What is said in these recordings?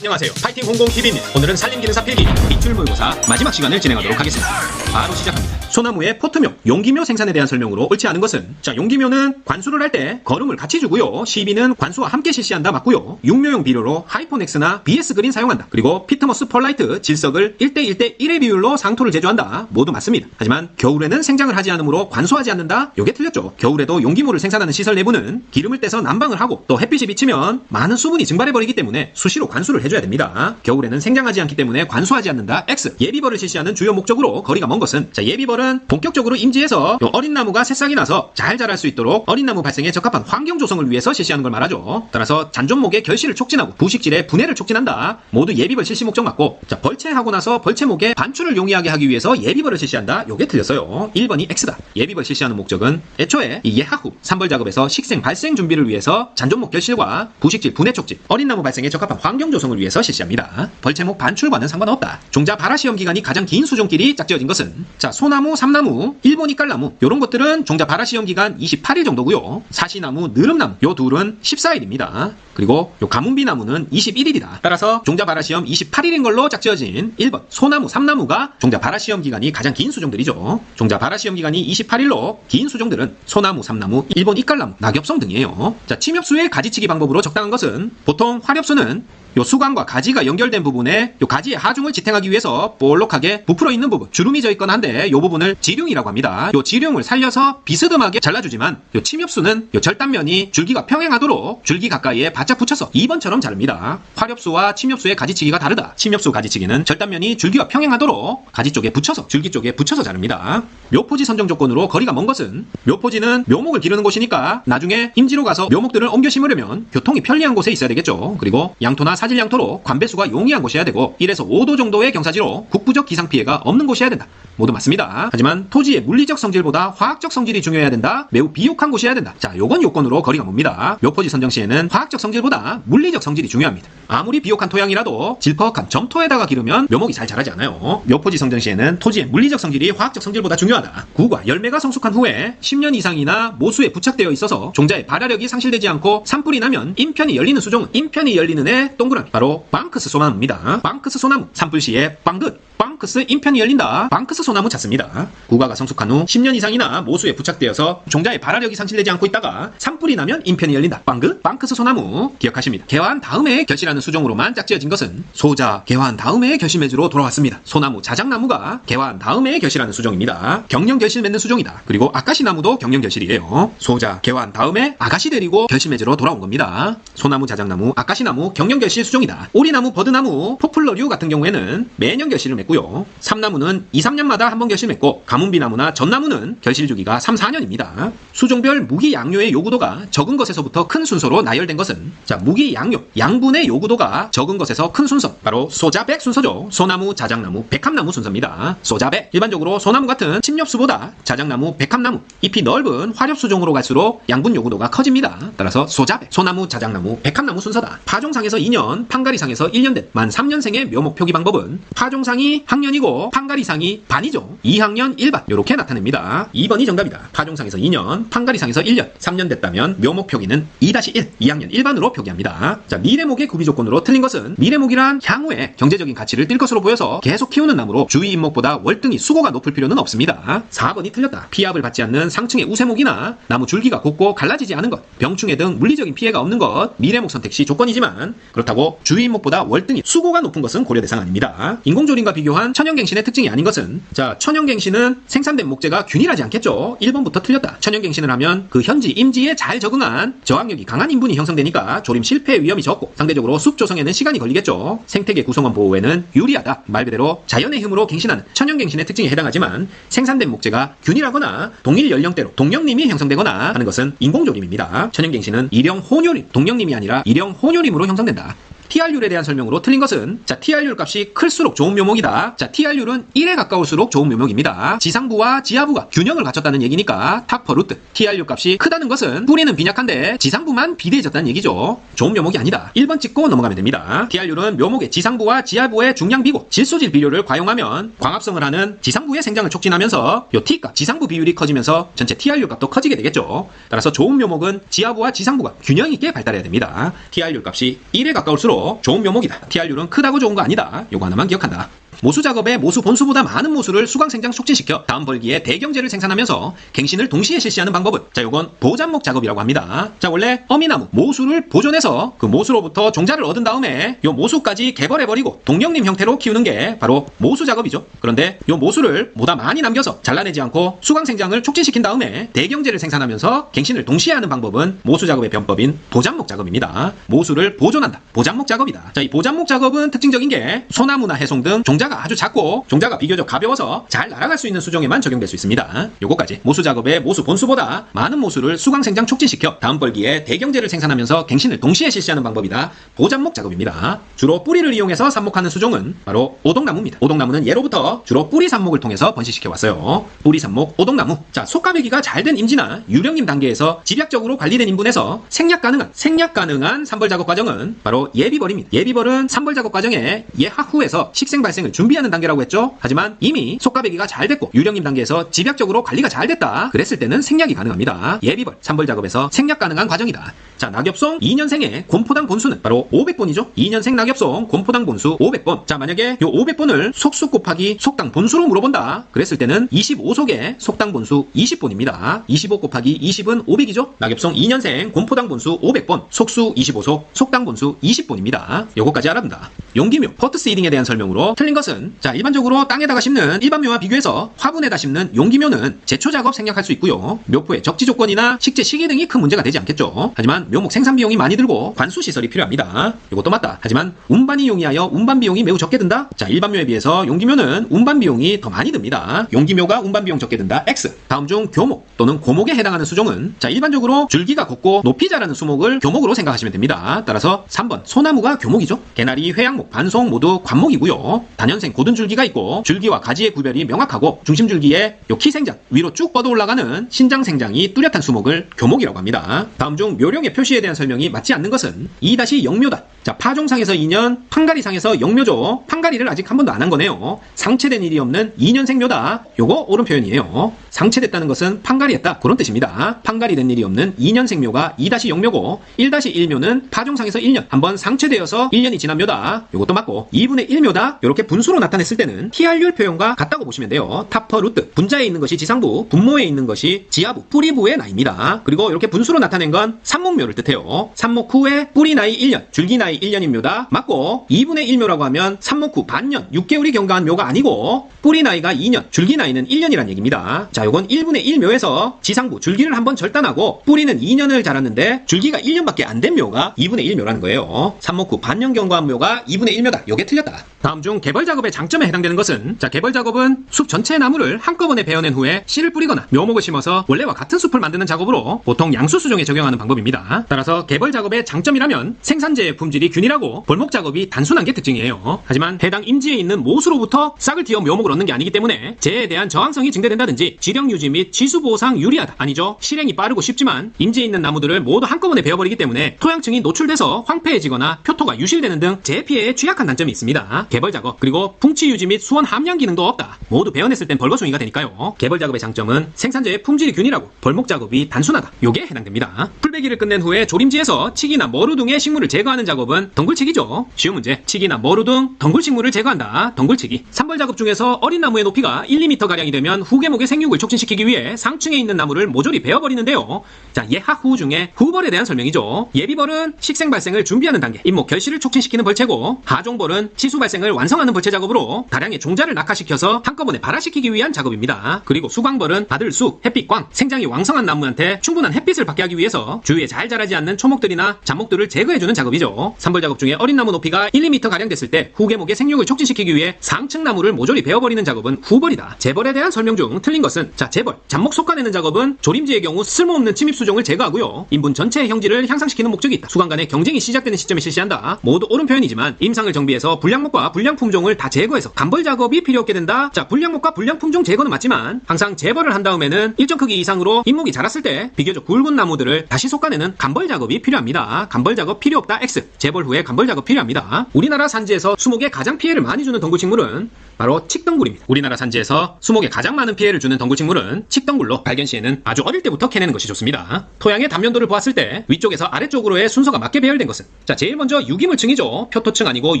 안녕하세요. 파이팅 홍공 TV입니다. 오늘은 산림기능사 필기 밑줄 모의고사 마지막 시간을 진행하도록 하겠습니다. 바로 시작합니다. 소나무의 포트묘, 용기묘 생산에 대한 설명으로 옳지 않은 것은 자 용기묘는 관수를 할 때 걸음을 같이 주고요. 시비는 관수와 함께 실시한다 맞고요. 육묘용 비료로 하이포넥스나 BS 그린 사용한다. 그리고 피트머스 펄라이트 질석을 1대1대 1의 비율로 상토를 제조한다. 모두 맞습니다. 하지만 겨울에는 생장을 하지 않으므로 관수하지 않는다. 요게 틀렸죠. 겨울에도 용기묘를 생산하는 시설 내부는 기름을 떼서 난방을 하고 또 햇빛이 비치면 많은 수분이 증발해버리기 때문에 수시로 관수를 해 줘야 됩니다. 겨울에는 생장하지 않기 때문에 관수하지 않는다. X. 예비벌을 실시하는 주요 목적으로 거리가 먼 것은 자 예비벌은 본격적으로 임지에서 요 어린 나무가 새싹이 나서 잘 자랄 수 있도록 어린 나무 발생에 적합한 환경 조성을 위해서 실시하는 걸 말하죠. 따라서 잔존목의 결실을 촉진하고 부식질의 분해를 촉진한다. 모두 예비벌 실시 목적 맞고 자 벌채하고 나서 벌채목의 반출을 용이하게 하기 위해서 예비벌을 실시한다. 요게 틀렸어요. 1번이 X다. 예비벌 실시하는 목적은 애초에 이 예하후 산벌 작업에서 식생 발생 준비를 위해서 잔존목 결실과 부식질 분해 촉진 어린 나무 발생에 적합한 환경 조성을 위해서 실시합니다. 벌채목 반출과는 상관없다. 종자 발화 시험 기간이 가장 긴 수종길이 짝지어진 것은 자 소나무, 삼나무, 일본 이 깔나무 이런 것들은 종자 발화 시험 기간 28일 정도고요. 사시나무, 느릅나무 요 둘은 14일입니다. 그리고 요 가문비 나무는 21일이다. 따라서 종자 발화 시험 28일인 걸로 짝지어진 1번 소나무, 삼나무가 종자 발화 시험 기간이 가장 긴 수종들이죠. 종자 발화 시험 기간이 28일로 긴 수종들은 소나무, 삼나무, 일본 이깔나무, 낙엽성 등이에요. 자, 침엽수의 가지치기 방법으로 적당한 것은 보통 화렵수는 요 수관과 가지가 연결된 부분에 요 가지의 하중을 지탱하기 위해서 볼록하게 부풀어 있는 부분, 주름이 져 있거나 한데 요 부분을 지룡이라고 합니다. 요 지룡을 살려서 비스듬하게 잘라주지만 요 침엽수는 요 절단면이 줄기가 평행하도록 줄기 가까이에 바짝 붙여서 2번처럼 자릅니다. 화렵수와 침엽수의 가지치기가 다르다. 침엽수 가지치기는 절단면이 줄기가 평행하도록 가지 쪽에 붙여서 줄기 쪽에 붙여서 자릅니다. 묘포지 선정 조건으로 거리가 먼 것은 묘포지는 묘목을 기르는 곳이니까 나중에 임지로 가서 묘목들을 옮겨 심으려면 교통이 편리한 곳에 있어야 되겠죠. 그리고 양토나 사질 양토로 관배수가 용이한 곳이어야 되고 1에서 5도 정도의 경사지로 국부적 기상 피해가 없는 곳이어야 된다. 모두 맞습니다. 하지만 토지의 물리적 성질보다 화학적 성질이 중요해야 된다. 매우 비옥한 곳이어야 된다. 자, 요건 요건으로 거리가 멉니다. 묘포지 선정 시에는 화학적 성질보다 물리적 성질이 중요합니다. 아무리 비옥한 토양이라도 질퍽한 점토에다가 기르면 묘목이 잘 자라지 않아요. 묘포지 선정 시에는 토지의 물리적 성질이 화학적 성질보다 중요하다. 구가 열매가 성숙한 후에 10년 이상이나 모수에 부착되어 있어서 종자의 발화력이 상실되지 않고 산불이 나면 인편이 열리는 수종은 인편이 열리는 애 동그라미 바로 방크스 소나무입니다. 방크스 소나무 산불 시에 빵긋 방크스 인편이 열린다. 방크스 소나무 찾습니다. 구가가 성숙한 후 10년 이상이나 모수에 부착되어서 종자의 발화력이 상실되지 않고 있다가 산불이 나면 인편이 열린다. 빵긋 방크스 소나무 기억하십니다. 개화한 다음에 결실하는 수종으로만 짝지어진 것은 소자 개화한 다음에 결실 매주로 돌아왔습니다. 소나무 자작나무가 개화한 다음에 결실하는 수종입니다. 경령 결실 맺는 수종이다. 그리고 아카시 나무도 경령 결실이에요. 소자 개화한 다음에 아가시 데리고 결실 매주로 돌아온 겁니다. 소나무 자작나무 아카시 나무 경령 결실 수종이다. 오리나무 버드나무 포플러류 같은 경우에는 매년 결실을 맺고 요. 삼나무는 2, 3년마다 한 번 결실 맺고 가문비나무나 전나무는 결실 주기가 3, 4년입니다. 수종별 무기 양료의 요구도가 적은 것에서부터 큰 순서로 나열된 것은 자 무기 양료 양분의 요구도가 적은 것에서 큰 순서 바로 소자백 순서죠. 소나무, 자작나무, 백합나무 순서입니다. 소자백 일반적으로 소나무 같은 침엽수보다 자작나무, 백합나무 잎이 넓은 화렵수종으로 갈수록 양분 요구도가 커집니다. 따라서 소자백, 소나무, 자작나무, 백합나무 순서다. 파종상에서 2년, 판가리상에서 1년 된 만 3년생의 묘목 표기 방법은 파종상이 학년이고 판가리상이 반이죠. 2학년 1반 이렇게 나타냅니다. 2번이 정답이다. 파종상에서 2년, 판가리상에서 1년, 3년 됐다면 묘목 표기는 2-1, 2학년 1반으로 표기합니다. 자, 미래목의 구비 조건으로 틀린 것은 미래목이란 향후에 경제적인 가치를 띨 것으로 보여서 계속 키우는 나무로 주위 잎목보다 월등히 수고가 높을 필요는 없습니다. 4번이 틀렸다. 피압을 받지 않는 상층의 우세목이나 나무 줄기가 곱고 갈라지지 않은 것, 병충해 등 물리적인 피해가 없는 것, 미래목 선택 시 조건이지만 그렇다고 주위 잎목보다 월등히 수고가 높은 것은 고려 대상 아닙니다. 인공조림과 비 교한 천연갱신의 특징이 아닌 것은 자 천연갱신은 생산된 목재가 균일하지 않겠죠. 1번부터 틀렸다. 천연갱신을 하면 그 현지 임지에 잘 적응한 저항력이 강한 인분이 형성되니까 조림 실패 위험이 적고 상대적으로 숲 조성에는 시간이 걸리겠죠. 생태계 구성원 보호에는 유리하다. 말 그대로 자연의 힘으로 갱신하는 천연갱신의 특징에 해당하지만 생산된 목재가 균일하거나 동일 연령대로 동력림이 형성되거나 하는 것은 인공조림입니다. 천연갱신은 일형 혼요림, 동력림이 아니라 일형 혼요림으로 형성된다. TR율에 대한 설명으로 틀린 것은 자 TR율 값이 클수록 좋은 묘목이다. 자 TR율은 1에 가까울수록 좋은 묘목입니다. 지상부와 지하부가 균형을 갖췄다는 얘기니까 타퍼 루트 TR율 값이 크다는 것은 뿌리는 빈약한데 지상부만 비대해졌다는 얘기죠. 좋은 묘목이 아니다. 1번 찍고 넘어가면 됩니다. TR율은 묘목의 지상부와 지하부의 중량 비고 질소질 비료를 과용하면 광합성을 하는 지상부의 생장을 촉진하면서 요 T값 지상부 비율이 커지면서 전체 TR율 값도 커지게 되겠죠. 따라서 좋은 묘목은 지하부와 지상부가 균형 있게 발달해야 됩니다. TR율 값이 1에 가까울수록 좋은 묘목이다. TR율은 크다고 좋은 거 아니다. 요거 하나만 기억한다. 모수 작업에 모수 본수보다 많은 모수를 수강 생장 촉진시켜 다음 벌기에 대경제를 생산하면서 갱신을 동시에 실시하는 방법은 자 요건 보잔목 작업이라고 합니다. 자 원래 어미나무 모수를 보존해서 그 모수로부터 종자를 얻은 다음에 요 모수까지 개벌해버리고 동력림 형태로 키우는 게 바로 모수 작업이죠. 그런데 요 모수를 보다 많이 남겨서 잘라내지 않고 수강 생장을 촉진시킨 다음에 대경제를 생산하면서 갱신을 동시에 하는 방법은 모수 작업의 변법인 보잔목 작업입니다. 모수를 보존한다. 보잔목 작업이다. 자 이 보잔목 작업은 특징적인 게 소나무나 해송 등 종자 가 아주 작고 종자가 비교적 가벼워서 잘 날아갈 수 있는 수종에만 적용될 수 있습니다. 요거까지 모수 작업에 모수 본수보다 많은 모수를 수강 생장 촉진시켜 다음 벌기에 대경제를 생산하면서 갱신을 동시에 실시하는 방법이다. 보잔목 작업입니다. 주로 뿌리를 이용해서 삽목하는 수종은 바로 오동나무입니다. 오동나무는 예로부터 주로 뿌리 삽목을 통해서 번식시켜 왔어요. 뿌리 삽목 오동나무. 자 속가배기가 잘 된 임지나 유령임 단계에서 집약적으로 관리된 인분에서 생략 가능한 생략 가능한 산벌 작업 과정은 바로 예비벌입니다. 예비벌은 산벌 작업 과정에 예하후에서 식생 발생을 준비하는 단계라고 했죠. 하지만 이미 속가배기가 잘 됐고 유령임 단계에서 집약적으로 관리가 잘 됐다. 그랬을 때는 생략이 가능합니다. 예비벌 산벌 작업에서 생략 가능한 과정이다. 자 낙엽송 2년생의 곰포당 본수는 바로 500번이죠. 2년생 낙엽송 곰포당 본수 500번. 자 만약에 요 500번을 속수 곱하기 속당 본수로 물어본다. 그랬을 때는 25속에 속당 본수 20번입니다. 25 곱하기 20은 500이죠. 낙엽송 2년생 곰포당 본수 500번. 속수 25속 속당 본수 20번입니다. 요거까지 알아본다. 용기묘 퍼트 시딩에 대한 설명으로 틀린 것은 자 일반적으로 땅에다가 심는 일반 묘와 비교해서 화분에다 심는 용기묘는 제초 작업 생략할 수 있고요. 묘포의 적지 조건이나 식재 시기 등이 큰 문제가 되지 않겠죠. 하지만 묘목 생산 비용이 많이 들고 관수 시설이 필요합니다. 이것도 맞다. 하지만 운반이 용이하여 운반 비용이 매우 적게 든다. 자 일반묘에 비해서 용기묘는 운반 비용이 더 많이 듭니다. 용기묘가 운반 비용 적게 든다. X. 다음 중 교목 또는 고목에 해당하는 수종은 자 일반적으로 줄기가 곱고 높이 자라는 수목을 교목으로 생각하시면 됩니다. 따라서 3번 소나무가 교목이죠. 개나리, 회양목, 반송 모두 관목이고요. 단 연생 고든 줄기가 있고 줄기와 가지의 구별이 명확하고 중심 줄기에 요 키생장 위로 쭉 뻗어 올라가는 신장 생장이 뚜렷한 수목을 교목이라고 합니다. 다음 중 묘령의 표시에 대한 설명이 맞지 않는 것은 2-영묘다. 자 파종상에서 2년, 판가리상에서 영묘죠. 판가리를 아직 한 번도 안 한 거네요. 상체된 일이 없는 2년 생 묘다. 요거 옳은 표현이에요. 상체됐다는 것은 판가리했다. 그런 뜻입니다. 판가리 된 일이 없는 2년 생 묘가 2-영묘고 1-1묘는 파종상에서 1년 한번 상체되어서 1년이 지난 묘다. 요것도 맞고 2분의 1묘다. 이렇게 분수로 나타냈을 때는 TR율 표현과 같다고 보시면 돼요. 타퍼 루트 분자에 있는 것이 지상부, 분모에 있는 것이 지하부, 뿌리부의 나이입니다. 그리고 이렇게 분수로 나타낸 건 삼목묘를 뜻해요. 삼목 후에 뿌리 나이 1년, 줄기 나이 1년인 묘다. 맞고 2분의 1묘라고 하면 삼목 후 반년, 6개월이 경과한 묘가 아니고 뿌리 나이가 2년, 줄기 나이는 1년이란 얘기입니다. 자, 요건 1분의 1묘에서 지상부, 줄기를 한번 절단하고 뿌리는 2년을 자랐는데 줄기가 1년밖에 안 된 묘가 2분의 1묘라는 거예요. 삼목 후 반년 경과한 묘가 2분의 1묘다. 요게 틀렸다. 다음 중 개벌 작업의 장점에 해당되는 것은 자, 개벌 작업은 숲 전체의 나무를 한꺼번에 베어낸 후에 씨를 뿌리거나 묘목을 심어서 원래와 같은 숲을 만드는 작업으로 보통 양수 수종에 적용하는 방법입니다. 따라서 개벌 작업의 장점이라면 생산재의 품질 이 균일하고 벌목 작업이 단순한 게 특징이에요. 하지만 해당 임지에 있는 모수로부터 싹을 틔어 묘목을 얻는 게 아니기 때문에 재해에 대한 저항성이 증대된다든지 지령 유지 및 지수 보호상 유리하다. 아니죠. 실행이 빠르고 쉽지만 임지에 있는 나무들을 모두 한꺼번에 베어버리기 때문에 토양층이 노출돼서 황폐해지거나 표토가 유실되는 등 재해 피해에 취약한 단점이 있습니다. 개벌 작업 그리고 풍치 유지 및 수원 함량 기능도 없다. 모두 베어냈을 땐 벌거숭이가 되니까요. 개벌 작업의 장점은 생산재의 품질이 균일하고 벌목 작업이 단순하다. 요게 해당됩니다. 풀베기를 끝낸 후에 조림지에서 치기나 머루 등의 식물을 제거하는 작업은 덩굴치기죠. 쉬운 문제. 치기나 머루 등 덩굴 식물을 제거한다. 덩굴치기. 산벌 작업 중에서 어린 나무의 높이가 1, 2m 가량이 되면 후계목의 생육을 촉진시키기 위해 상층에 있는 나무를 모조리 베어버리는데요. 자, 예하후 중에 후벌에 대한 설명이죠. 예비벌은 식생 발생을 준비하는 단계, 잎목 결실을 촉진시키는 벌채고 하종벌은 치수 발생을 완성하는 벌채 작업으로 다량의 종자를 낙하시켜서 한꺼번에 발화시키기 위한 작업입니다. 그리고 수광벌은 받을 수, 햇빛광, 생장이 왕성한 나무한테 충분한 햇빛을 받게 하기 위해서 주위에 잘 자라지 않는 초목들이나 잡목들을 제거해주는 작업이죠. 산벌 작업 중에 어린 나무 높이가 1, 2m 가량 됐을 때 후계목의 생육을 촉진시키기 위해 상층 나무를 모조리 베어버리는 작업은 후벌이다. 재벌에 대한 설명 중 틀린 것은 자 재벌, 잡목 속아내는 작업은 조림지의 경우 쓸모없는 침입 수종을 제거하고요. 인분 전체의 형질을 향상시키는 목적이 있다. 수간 간의 경쟁이 시작되는 시점에 실시한다. 모두 옳은 표현이지만 임상을 정비해서 불량목과 불량품종을 다 제거해서 간벌 작업이 필요 없게 된다. 자 불량목과 불량품종 제거는 맞지만 항상 재벌을 한 다음에는 일정 크기 이상으로 잎목이 자랐을 때 비교적 굵은 나무들을 다시 솎아내는 간벌 작업이 필요합니다. 간벌 작업 필요 없다 X. 재벌 후에 간벌 작업 필요합니다. 우리나라 산지에서 수목에 가장 피해를 많이 주는 덩굴식물은 바로 칡덩굴입니다. 우리나라 산지에서 수목에 가장 많은 피해를 주는 덩굴식물은 칡덩굴로 발견 시에는 아주 어릴 때부터 캐내는 것이 좋습니다. 토양의 단면도를 보았을 때 위쪽에서 아래쪽으로의 순서가 맞게 배열된 것은 자 제일 먼저 유기물층이죠. 표토층 아니고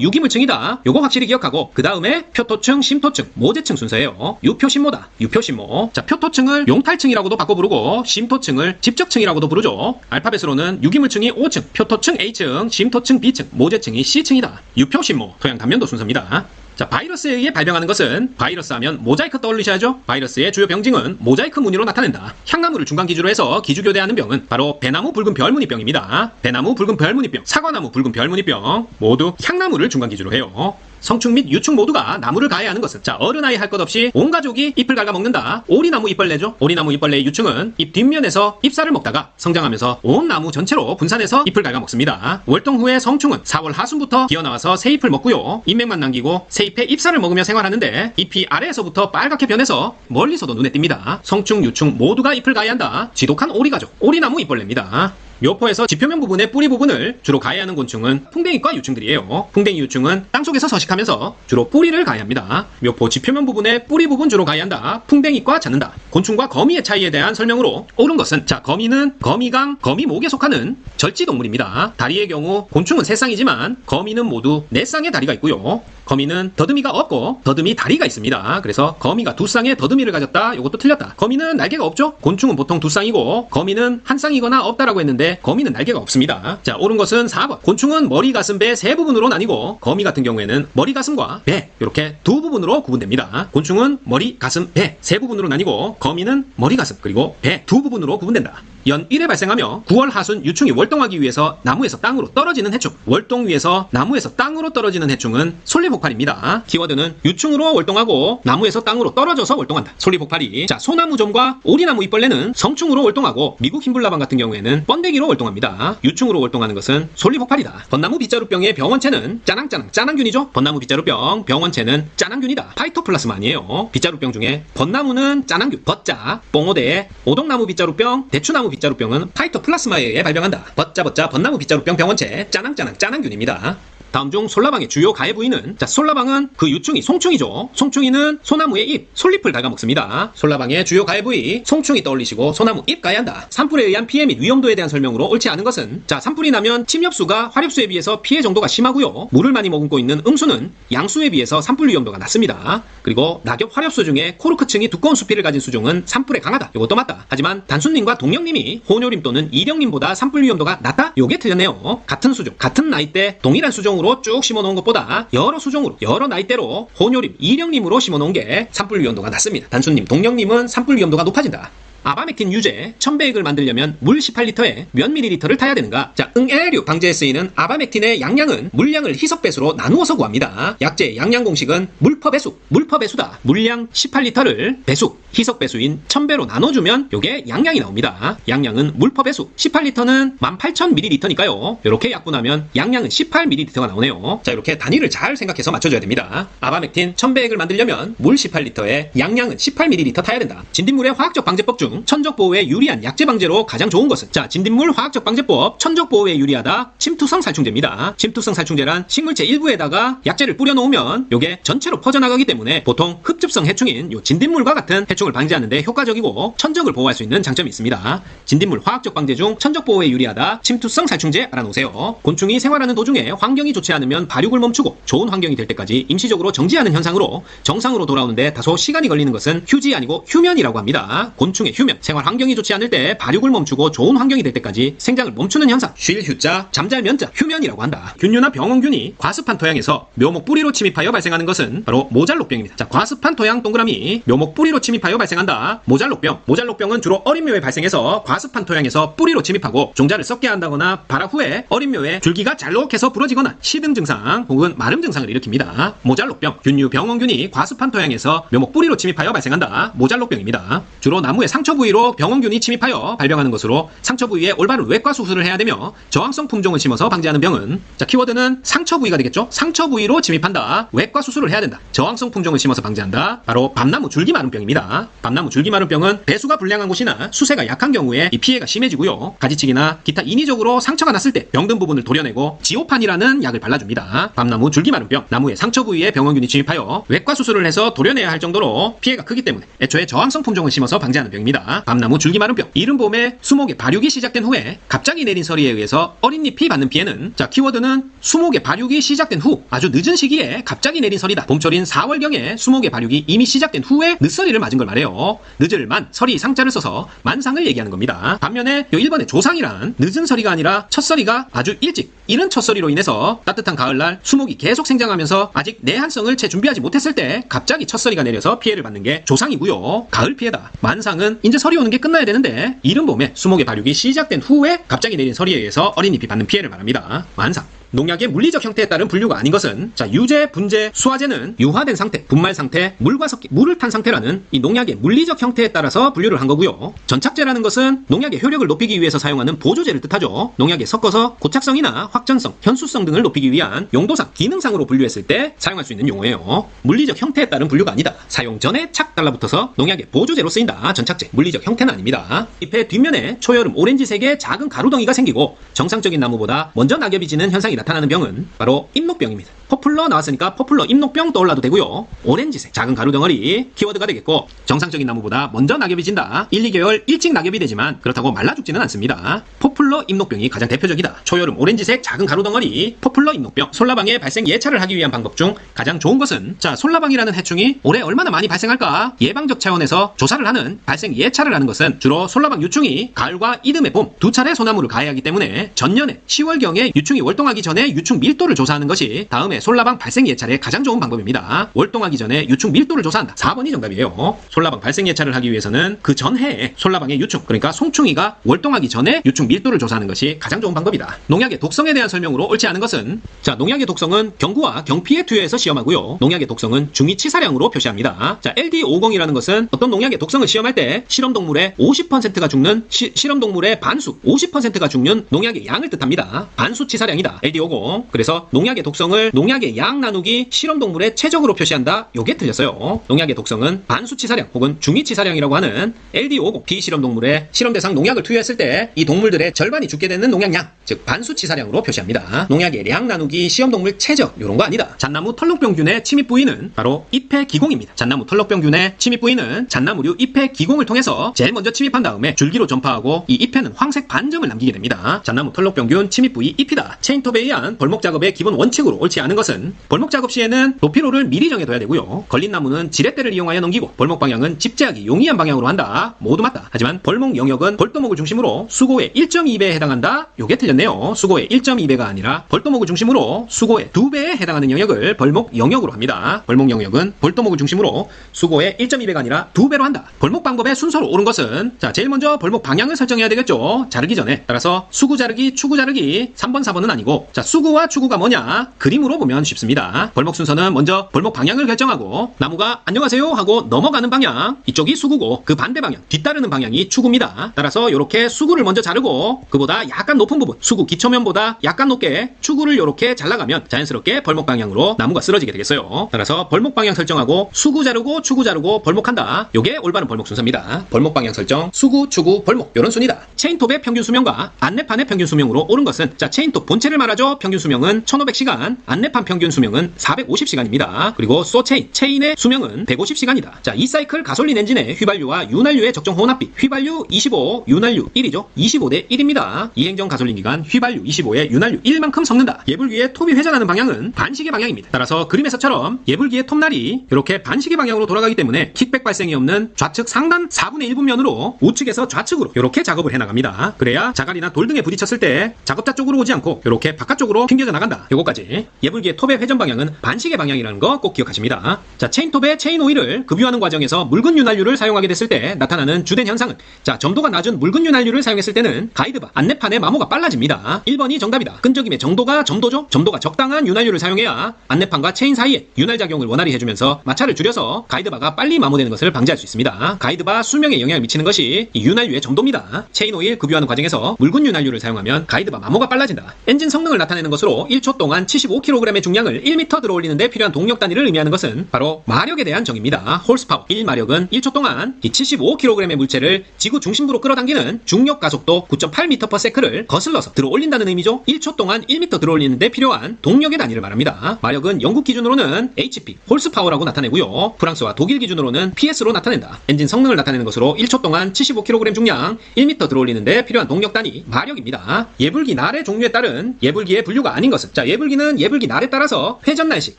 유기물층이다. 요거 확실히 기억하고 그 다음에 표토층, 심토층, 모재층 순서예요. 유표신모다. 유표신모. 자 표토층을 용탈층이라고도 바꿔 부르고 심토층을 집적층이라고도 부르죠. 알파벳으로는 유기물층이 O층, 표토층 A층, 심토층 B층, 모재층이 C층이다. 유표신모. 토양 단면도 순서입니다. 자, 바이러스에 의해 발병하는 것은 바이러스 하면 모자이크 떠올리셔야죠. 바이러스의 주요 병징은 모자이크 무늬로 나타낸다. 향나무를 중간 기준으로 해서 기주교대하는 병은 바로 배나무 붉은 별무늬병입니다. 배나무 붉은 별무늬병, 사과나무 붉은 별무늬병 모두 향나무를 중간 기준으로 해요. 성충 및 유충 모두가 나무를 가해하는 것은 자 어른아이 할 것 없이 온 가족이 잎을 갉아먹는다. 오리나무 잎벌레죠? 오리나무 잎벌레의 유충은 잎 뒷면에서 잎살을 먹다가 성장하면서 온 나무 전체로 분산해서 잎을 갉아먹습니다. 월동 후에 성충은 4월 하순부터 기어나와서 새 잎을 먹고요. 잎맥만 남기고 새 잎에 잎살을 먹으며 생활하는데 잎이 아래에서부터 빨갛게 변해서 멀리서도 눈에 띕니다. 성충 유충 모두가 잎을 가해한다. 지독한 오리가족 오리나무 잎벌레입니다 묘포에서 지표면 부분의 뿌리 부분을 주로 가해하는 곤충은 풍뎅이과 유충들이에요. 풍뎅이 유충은 땅속에서 서식하면서 주로 뿌리를 가해합니다. 묘포 지표면 부분의 뿌리 부분 주로 가해한다. 풍뎅이과 찾는다. 곤충과 거미의 차이에 대한 설명으로 옳은 것은 자 거미는 거미강, 거미목에 속하는 절지동물입니다. 다리의 경우 곤충은 세 쌍이지만 거미는 모두 네 쌍의 다리가 있고요. 거미는 더듬이가 없고 더듬이 다리가 있습니다. 그래서 거미가 두 쌍의 더듬이를 가졌다. 이것도 틀렸다. 거미는 날개가 없죠? 곤충은 보통 두 쌍이고 거미는 한 쌍이거나 없다라고 했는데 거미는 날개가 없습니다. 자, 옳은 것은 4번. 곤충은 머리, 가슴, 배 세 부분으로 나뉘고 거미 같은 경우에는 머리, 가슴과 배 이렇게 두 부분으로 구분됩니다. 곤충은 머리, 가슴, 배 세 부분으로 나뉘고 거미는 머리, 가슴 그리고 배 두 부분으로 구분된다. 연 1회 발생하며 9월 하순 유충이 월동하기 위해서 나무에서 땅으로 떨어지는 해충. 월동 위에서 나무에서 땅으로 떨어지는 해충은 솔리폭발입니다. 키워드는 유충으로 월동하고 나무에서 땅으로 떨어져서 월동한다. 솔리폭발이. 자, 소나무점과 오리나무 잎벌레는 성충으로 월동하고 미국 흰불나방 같은 경우에는 번데기로 월동합니다. 유충으로 월동하는 것은 솔리폭발이다. 벚나무 빗자루병의 병원체는 짜낭짜낭 짜낭균이죠. 벚나무 빗자루병 병원체는 짜낭균이다. 파이토플라스마 아니에요. 빗자루병 중에 벚나무는 짜낭균, 벚자, 뽕오대, 오동나무 빗자루병, 대추나무 빗자루병은 파이토플라스마에 의해 발병한다. 벚자벚자 벚나무 빗자루병 병원체 짜낭짜낭 짜낭균입니다. 다음 중 솔라방의 주요 가해 부위는 자 솔라방은 그 유충이 송충이죠. 송충이는 소나무의 잎, 솔잎을 갉아먹습니다. 솔라방의 주요 가해 부위 송충이 떠올리시고 소나무 잎 가해한다. 산불에 의한 피해 및 위험도에 대한 설명으로 옳지 않은 것은 자 산불이 나면 침엽수가 화렵수에 비해서 피해 정도가 심하고요. 물을 많이 머금고 있는 음수는 양수에 비해서 산불 위험도가 낮습니다. 그리고 낙엽 화렵수 중에 코르크층이 두꺼운 수피를 가진 수종은 산불에 강하다. 이것도 맞다. 하지만 단순님과 동령님이 혼요림 또는 이령님보다 산불 위험도가 낮다? 요게 틀렸네요. 같은 수종, 같은 나이대 동일한 수종 으로 쭉 심어놓은 것보다 여러 수종으로 여러 나이대로 혼요림, 이령님으로 심어놓은 게 산불 위험도가 낮습니다. 단순님, 동령님은 산불 위험도가 높아진다. 아바메틴 유제 1000배액을 만들려면 물 18리터에 몇 밀리리터를 타야 되는가? 자, 응애류 방제에 쓰이는 아바메틴의 양량은 물량을 희석 배수로 나누어서 구합니다. 약제 양량 공식은 물퍼 배수, 물퍼 배수다. 물량 18리터를 배수, 희석 배수인 1000배로 나눠주면 요게 양량이 나옵니다. 양량은 물퍼 배수, 18리터는 18,000ml니까요. 이렇게 약분하면 양량은 18ml가 나오네요. 자, 이렇게 단위를 잘 생각해서 맞춰줘야 됩니다. 아바메틴 1000배액을 만들려면 물 18리터에 양량은 18ml 타야 된다. 진딧물의 화학적 방제법 중 천적 보호에 유리한 약제 방제로 가장 좋은 것은 자 진딧물 화학적 방제법 천적 보호에 유리하다 침투성 살충제입니다. 침투성 살충제란 식물체 일부에다가 약제를 뿌려 놓으면 요게 전체로 퍼져나가기 때문에 보통 흡집성 해충인 요 진딧물과 같은 해충을 방지하는데 효과적이고 천적을 보호할 수 있는 장점이 있습니다. 진딧물 화학적 방제 중 천적 보호에 유리하다 침투성 살충제 알아놓으세요. 곤충이 생활하는 도중에 환경이 좋지 않으면 발육을 멈추고 좋은 환경이 될 때까지 임시적으로 정지하는 현상으로 정상으로 돌아오는데 다소 시간이 걸리는 것은 휴지 아니고 휴면이라고 합니다. 곤충의 휴 면, 생활 환경이 좋지 않을 때 발육을 멈추고 좋은 환경이 될 때까지 생장을 멈추는 현상, 쉴 휴자, 잠잘 면자, 휴면이라고 한다. 균류나 병원균이 과습한 토양에서 묘목 뿌리로 침입하여 발생하는 것은 바로 모잘록병입니다. 자, 과습한 토양 동그라미 묘목 뿌리로 침입하여 발생한다. 모잘록병. 모잘록병은 주로 어린 묘에 발생해서 과습한 토양에서 뿌리로 침입하고 종자를 썩게 한다거나 발화 후에 어린 묘에 줄기가 잘록해서 부러지거나 시듬 증상 혹은 마름 증상을 일으킵니다. 모잘록병. 균류 병원균이 과습한 토양에서 묘목 뿌리로 침입하여 발생한다. 모잘록병입니다. 주로 나무의 상처 상처 부위로 병원균이 침입하여 발병하는 것으로 상처 부위에 올바른 외과 수술을 해야 되며 저항성 품종을 심어서 방지하는 병은 자 키워드는 상처 부위가 되겠죠. 상처 부위로 침입한다. 외과 수술을 해야 된다. 저항성 품종을 심어서 방지한다. 바로 밤나무 줄기 마름병입니다. 밤나무 줄기 마름병은 배수가 불량한 곳이나 수세가 약한 경우에 이 피해가 심해지고요. 가지치기나 기타 인위적으로 상처가 났을 때 병든 부분을 도려내고 지오판이라는 약을 발라줍니다. 밤나무 줄기 마름병 나무의 상처 부위에 병원균이 침입하여 외과 수술을 해서 도려내야 할 정도로 피해가 크기 때문에 애초에 저항성 품종을 심어서 방지하는 병입니다. 밤나무 줄기마름병 이른 봄에 수목에 발육이 시작된 후에 갑자기 내린 서리에 의해서 어린 잎이 받는 피해는 자 키워드는 수목의 발육이 시작된 후 아주 늦은 시기에 갑자기 내린 서리다. 봄철인 4월경에 수목의 발육이 이미 시작된 후에 늦서리를 맞은 걸 말해요. 늦을 만 서리 상자를 써서 만상을 얘기하는 겁니다. 반면에 요 1번의 조상이란 늦은 서리가 아니라 첫 서리가 아주 일찍 이른 첫 서리로 인해서 따뜻한 가을날 수목이 계속 생장하면서 아직 내한성을 채 준비하지 못했을 때 갑자기 첫 서리가 내려서 피해를 받는 게 조상이고요. 가을 피해다. 만상은 이제 서리 오는 게 끝나야 되는데 이른 봄에 수목의 발육이 시작된 후에 갑자기 내린 서리에 의해서 어린잎이 받는 피해를 말합니다. 만상. 농약의 물리적 형태에 따른 분류가 아닌 것은 자 유제, 분제, 수화제는 유화된 상태, 분말 상태, 물과 섞이 물을 탄 상태라는 이 농약의 물리적 형태에 따라서 분류를 한 거고요. 전착제라는 것은 농약의 효력을 높이기 위해서 사용하는 보조제를 뜻하죠. 농약에 섞어서 고착성이나 확전성, 현수성 등을 높이기 위한 용도상, 기능상으로 분류했을 때 사용할 수 있는 용어예요. 물리적 형태에 따른 분류가 아니다. 사용 전에 착 달라붙어서 농약의 보조제로 쓰인다. 전착제, 물리적 형태는 아닙니다. 잎의 뒷면에 초여름 오렌지색의 작은 가루덩이가 생기고 정상적인 나무보다 먼저 낙엽이 지는 현상이 나타나는 병은 바로 잎녹병입니다. 포플러 나왔으니까 포플러 잎녹병 떠올라도 되고요. 오렌지색 작은 가루 덩어리 키워드가 되겠고 정상적인 나무보다 먼저 낙엽이 진다. 1, 2개월 일찍 낙엽이 되지만 그렇다고 말라 죽지는 않습니다. 포플러 잎녹병이 가장 대표적이다. 초여름 오렌지색 작은 가루 덩어리 포플러 잎녹병 솔라방의 발생 예차를 하기 위한 방법 중 가장 좋은 것은 자 솔라방이라는 해충이 올해 얼마나 많이 발생할까 예방적 차원에서 조사를 하는 발생 예차를 하는 것은 주로 솔라방 유충이 가을과 이듬해 봄 두 차례 소나무를 가해하기 때문에 전년에 10월경에 유충이 월동하기 전에 유충 밀도를 조사하는 것이 다음에 솔라방 발생 예찰의 가장 좋은 방법입니다. 월동하기 전에 유충 밀도를 조사한다. 4번이 정답이에요. 솔라방 발생 예찰을 하기 위해서는 그 전해에 솔라방의 유충, 그러니까 송충이가 월동하기 전에 유충 밀도를 조사하는 것이 가장 좋은 방법이다. 농약의 독성에 대한 설명으로 옳지 않은 것은 자, 농약의 독성은 경구와 경피에 투여해서 시험하고요. 농약의 독성은 중위치사량으로 표시합니다. 자, LD50이라는 것은 어떤 농약의 독성을 시험할 때 실험 동물의 50%가 죽는 시, 실험 동물의 반수, 50%가 죽는 농약의 양을 뜻합니다. 반수 치사량이다. LD50. 그래서 농약의 독성을 농약의 양 나누기 실험 동물의 최적으로 표시한다. 요게 틀렸어요. 농약의 독성은 반수 치사량 혹은 중위 치사량이라고 하는 LD50 비실험 동물의 실험 대상 농약을 투여했을 때 이 동물들의 절반이 죽게 되는 농약량, 즉 반수 치사량으로 표시합니다. 농약의 량 나누기 시험 동물 최적 요런 거 아니다. 잣나무 털록병균의 침입 부위는 바로 잎의 기공입니다. 잣나무 털록병균의 침입 부위는 잣나무류 잎의 기공을 통해서 제일 먼저 침입한 다음에 줄기로 전파하고 이 잎에는 황색 반점을 남기게 됩니다. 잣나무 털록병균 침입 부위 잎이다. 체인톱에 의한 벌목 작업의 기본 원칙으로 옳지 않은 것은 벌목 작업 시에는 높이로를 미리 정해둬야 되고요. 걸린 나무는 지렛대를 이용하여 넘기고 벌목 방향은 집재하기 용이한 방향으로 한다. 모두 맞다. 하지만 벌목 영역은 벌도목을 중심으로 수고의 1.2배에 해당한다. 요게 틀렸네요. 수고의 1.2배가 아니라 벌도목을 중심으로 수고의 2배에 해당하는 영역을 벌목 영역으로 합니다. 벌목 영역은 벌도목을 중심으로 수고의 1.2배가 아니라 2배로 한다. 벌목 방법의 순서로 옳은 것은 자 제일 먼저 벌목 방향을 설정해야 되겠죠. 자르기 전에 따라서 수구 자르기, 추구 자르기 3번, 4번은 아니고 자 수구와 추구가 뭐냐 그림으로 보면 쉽습니다. 벌목 순서는 먼저 벌목 방향을 결정하고 나무가 안녕하세요 하고 넘어가는 방향 이쪽이 수구고 그 반대 방향 뒤따르는 방향이 추구입니다. 따라서 이렇게 수구를 먼저 자르고 그보다 약간 높은 부분 수구 기초면보다 약간 높게 추구를 이렇게 잘라가면 자연스럽게 벌목 방향으로 나무가 쓰러지게 되겠어요. 따라서 벌목 방향 설정하고 수구 자르고 추구 자르고 벌목한다. 요게 올바른 벌목 순서입니다. 벌목 방향 설정 수구 추구 벌목 이런 순이다. 체인톱의 평균 수명과 안내판의 평균 수명으로 옳은 것은 자 체인톱 본체를 말하죠. 평균 수명은 1500시간 안내판 평균 수명은 450시간입니다. 그리고 소체인 체인의 수명은 150시간이다. 자 이 사이클 가솔린 엔진의 휘발유와 윤활유의 적정 혼합비 휘발유 25 윤활유 1이죠. 25대 1입니다. 이행정 가솔린 기간 휘발유 25에 윤활유 1만큼 섞는다. 예불기의 톱이 회전하는 방향은 반시계 방향입니다. 따라서 그림에서처럼 예불기의 톱날이 이렇게 반시계 방향으로 돌아가기 때문에 킥백 발생이 없는 좌측 상단 4분의 1 분 면으로 우측에서 좌측으로 이렇게 작업을 해나갑니다. 그래야 자갈이나 돌 등에 부딪혔을 때 작업자 쪽으로 오지 않고 이렇게 바깥 쪽으로 튕겨져 나간다. 요거까지 예불기 예불기의 톱의 회전 방향은 반시계 방향이라는 거 꼭 기억하십니다. 자, 체인 톱의 체인 오일을 급유하는 과정에서 묽은 윤활유를 사용하게 됐을 때 나타나는 주된 현상은 자, 점도가 낮은 묽은 윤활유를 사용했을 때는 가이드바, 안내판의 마모가 빨라집니다. 1번이 정답이다. 끈적임의 정도가 점도죠? 점도가 적당한 윤활유를 사용해야 안내판과 체인 사이에 윤활 작용을 원활히 해주면서 마찰을 줄여서 가이드바가 빨리 마모되는 것을 방지할 수 있습니다. 가이드바 수명에 영향을 미치는 것이 이 윤활유의 점도입니다. 체인 오일 급유하는 과정에서 묽은 윤활유를 사용하면 가이드바 마모가 빨라진다. 엔진 성능을 나타내는 것으로 1초 동안 75kg의 중량을 1m 들어올리는데 필요한 동력 단위를 의미하는 것은 바로 마력에 대한 정의입니다. 홀스파워 1마력은 1초 동안 이 75kg의 물체를 지구 중심부로 끌어당기는 중력 가속도 9.8m/s를 거슬러서 들어올린다는 의미죠. 1초 동안 1m 들어올리는데 필요한 동력의 단위를 말합니다. 마력은 영국 기준으로는 HP, 홀스파워라고 나타내고요. 프랑스와 독일 기준으로는 PS로 나타낸다. 엔진 성능을 나타내는 것으로 1초 동안 75kg 중량 1m 들어올리는데 필요한 동력 단위 마력입니다. 예불기 날의 종류에 따른 예불기 의 분류가 아닌 것은 자 예불기는 예불기 날에 따라서 회전날식,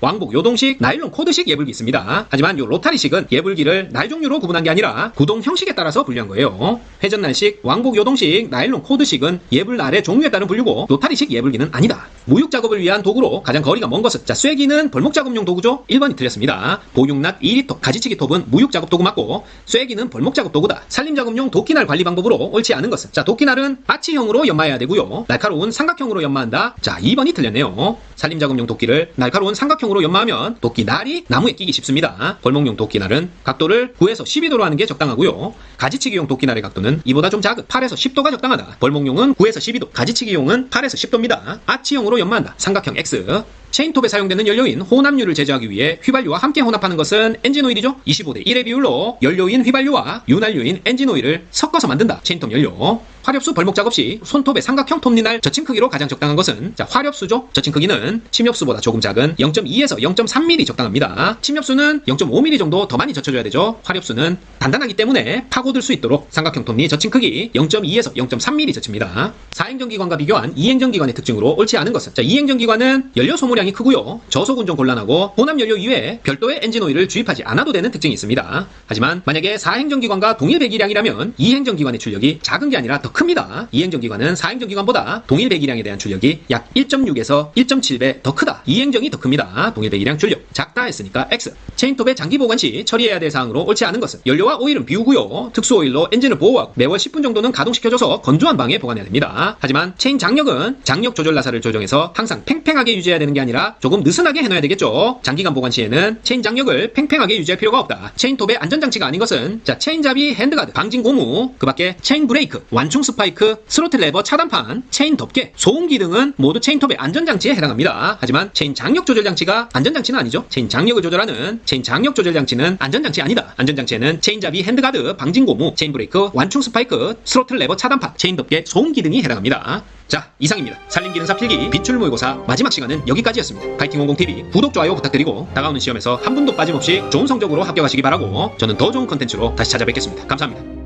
왕복 요동식, 나일론 코드식 예불기 있습니다. 하지만 요 로타리식은 예불기를 날 종류로 구분한 게 아니라 구동 형식에 따라서 분류한 거예요. 회전날식, 왕복 요동식, 나일론 코드식은 예불 날의 종류에 따른 분류고 로타리식 예불기는 아니다. 무육 작업을 위한 도구로 가장 거리가 먼 것은 자 쐐기는 벌목 작업용 도구죠. 1번이 틀렸습니다. 보육낙 2리터 가지치기 톱은 무육 작업 도구 맞고 쐐기는 벌목 작업 도구다. 산림 작업용 도끼날 관리 방법으로 옳지 않은 것은 자 도끼날은 아치형으로 연마해야 되고요. 날카로운 삼각형으로 연마한다. 자 2번이 틀렸네요. 산림 작업용 도끼를 날카로운 삼각형으로 연마하면 도끼 날이 나무에 끼기 쉽습니다. 벌목용 도끼 날은 각도를 9에서 12도로 하는 게 적당하고요. 가지치기용 도끼 날의 각도는 이보다 좀 작은 8에서 10도가 적당하다. 벌목용은 9에서 12도, 가지치기용은 8에서 10도입니다. 아치형으로 연마한다. 삼각형 X. 체인톱에 사용되는 연료인 혼합유를 제조하기 위해 휘발유와 함께 혼합하는 것은 엔진오일이죠. 25대 1의 비율로 연료인 휘발유와 윤활유인 엔진오일을 섞어서 만든다. 체인톱 연료. 화렵수 벌목 작업 시 손톱의 삼각형 톱니날 젖힌 크기로 가장 적당한 것은 자 화렵수죠. 젖힌 크기는 침엽수보다 조금 작은 0.2에서 0.3mm 적당합니다. 침엽수는 0.5mm 정도 더 많이 젖혀줘야 되죠. 화렵수는 단단하기 때문에 파고들 수 있도록 삼각형 톱니 젖힌 크기 0.2에서 0.3mm 젖힙니다. 사행정기관과 비교한 이행정기관의 특징으로 옳지 않은 것은 자 이행정기관은 연료 소모량이 크고요. 저속은 좀 곤란하고 혼합연료 이외에 별도의 엔진 오일을 주입하지 않아도 되는 특징이 있습니다. 하지만 만약에 사행정기관과 동일 배기량이라면 이행정기관의 출력이 작은 게 아니라 더 큽니다. 이행정 기관은 사행정 기관보다 동일 배기량에 대한 출력이 약 1.6에서 1.7배 더 크다. 이행정이 더 큽니다. 동일 배기량 출력. 작다 했으니까 X. 체인톱의 장기 보관 시 처리해야 될 사항으로 옳지 않은 것은 연료와 오일은 비우고요. 특수 오일로 엔진을 보호하고 매월 10분 정도는 가동시켜줘서 건조한 방에 보관해야 됩니다. 하지만 체인 장력은 장력 조절 나사를 조정해서 항상 팽팽하게 유지해야 되는 게 아니라 조금 느슨하게 해놔야 되겠죠. 장기간 보관 시에는 체인 장력을 팽팽하게 유지할 필요가 없다. 체인톱의 안전장치가 아닌 것은 자 체인잡이 핸드가드, 방진 고무, 그 밖에 체인 브레이크, 완충 스파이크, 스로틀 레버 차단판, 체인 덮개, 소음기 등은 모두 체인 톱의 안전장치에 해당합니다. 하지만 체인 장력 조절 장치가 안전장치는 아니죠. 체인 장력을 조절하는 체인 장력 조절 장치는 안전장치 아니다. 안전장치에는 체인잡이 핸드가드, 방진 고무, 체인 브레이크, 완충 스파이크, 스로틀 레버 차단판, 체인 덮개, 소음기 등이 해당합니다. 자, 이상입니다. 살림기능사 필기 빗줄 모의고사 마지막 시간은 여기까지였습니다. 파이팅 홍콩 TV 구독 좋아요 부탁드리고 다가오는 시험에서 한 분도 빠짐없이 좋은 성적으로 합격하시기 바라고 저는 더 좋은 컨텐츠로 다시 찾아뵙겠습니다. 감사합니다.